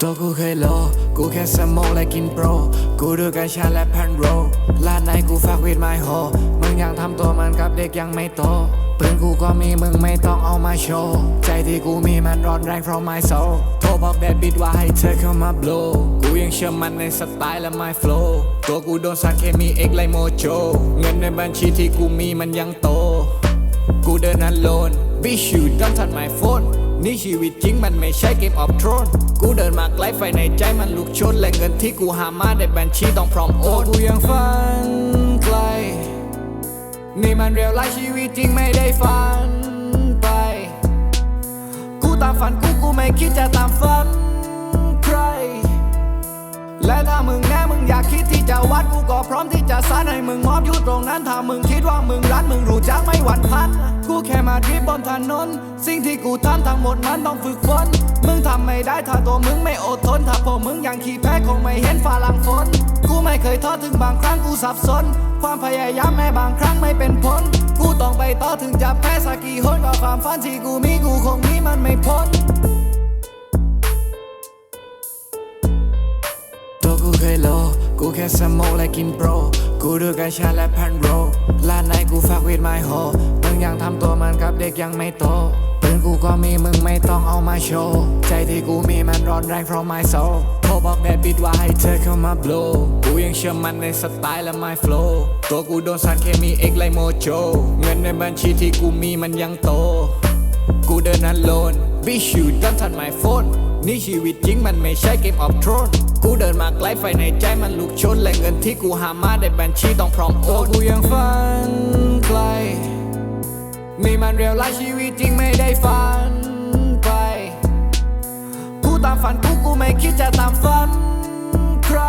ตัวกูเคยโล กูแค่สโมองและกินโปร กูดูกัญชาและแพนโรลาดในกูฝากวิดไมโฮมึงยังทำตัวมันกับเด็กยังไม่โตปืนกูก็มีมึงไม่ต้องเอามาโชว์ ใจที่กูมีมันร้อนแรง from my soul โทรบอกแดดบิดว่าให้เธอเข้ามา blow กูยังเชื่อมันในสไตล์และ my flow ตัวกูโดนสารเคมีเอกไลโมโจ เงินในบัญชีที่กูมีมันยังโต กูเดิน alone Bitch you don't touch my phone นี่ชีวิตจริงมันไม่ใช่ Game of Thrones กูเดินมาไกลไฟในใจมันลุกชน และเงินที่กูหามาในบัญชีต้องพร้อมโอนกูยังฝันไกล นี่มันเรียลไลฟ์ชีวิตจริงไม่ได้ฝันไป กูตามฝันกูกูไม่คิดจะตามฝันใคร และถ้ามึงแน่มึง อยากคิดที่จะวัดกูก็พร้อมที่จะสานให้มึงมอบอยู่ตรงนั้นถ้ามึงคิดว่ามึงรันมึงรู้จักไม่หวั่นพันกูแค่มาดริบบนถนน สิ่งที่กูทำทั้งหมดมันต้องฝึกฝนมึงทำไม่ได้ถ้าตัวมึงไม่อดทน ถ้าพวกมึงยังขี้แพ้คงไม่เห็นฟ้าลังฝนกูไม่เคยท้อถึงบางครั้งกูสับสน ความพยายามแม้บางครั้งไม่เป็นผล กูต้องไปต่อถึงจะแพ้สักกี่หนก็ความฝันที่กูมีกูคงมีมันไม่พ้น กูแค่สโมองและกินโปร กูดูกัญชาและแพนโรลาดในกูฝากวิดไมโฮมึงยังทำตัวมันกับเด็กยังไม่โตปืนกูก็มีมึงไม่ต้องเอามาโชว์ ใจที่กูมีมันร้อนแรง from my soul โทรบอกแดดบิดว่าให้เธอเข้ามา blow กูยังเชื่อมันในสไตล์และ my flow ตัวกูโดนสารเคมีเอกไลโมโจ เงินในบัญชีที่กูมีมันยังโต กูเดิน alone Bitch you don't touch my phone นี่ชีวิตจริงมันไม่ใช่ Game of Thrones กูเดินมาไกลไฟในใจมันลุกชน และเงินที่กูหามาในบัญชีต้องพร้อมโอนกูยังฝันไกล นี่มันเรียลไลฟ์ชีวิตจริงไม่ได้ฝันไป กูตามฝันกูกูไม่คิดจะตามฝันใคร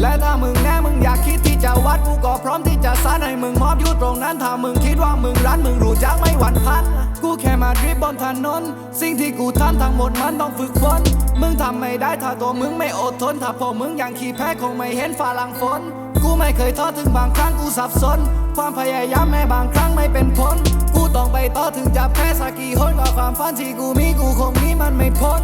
และถ้ามึงแน่มึงอยากคิดที่จะวัดกูก็พร้อมที่จะสานให้มึงมอบอยู่ตรงนั้นถ้ามึงคิดว่ามึงรันมึงรู้จักไม่หวั่นพันกูแค่มาด ริบบนถนน สิ่งที่กูทำทั้งหมดมันต้องฝึกฝน มึงทำไม่ได้ถ้าตัวมึงไม่อดทน ถ้าพวกมึงยังขี้แพ้คงไม่เห็นฝ้าลังฝน กูไม่เคยท้อถึงบางครั้งกูสับสน ความพยายามแม้บางครั้งไม่เป็นผล กูต้องไปต่อถึงจะแพ้สักกี่หนก็ความฝันที่กูมีกูคงมีมันไม่พ้น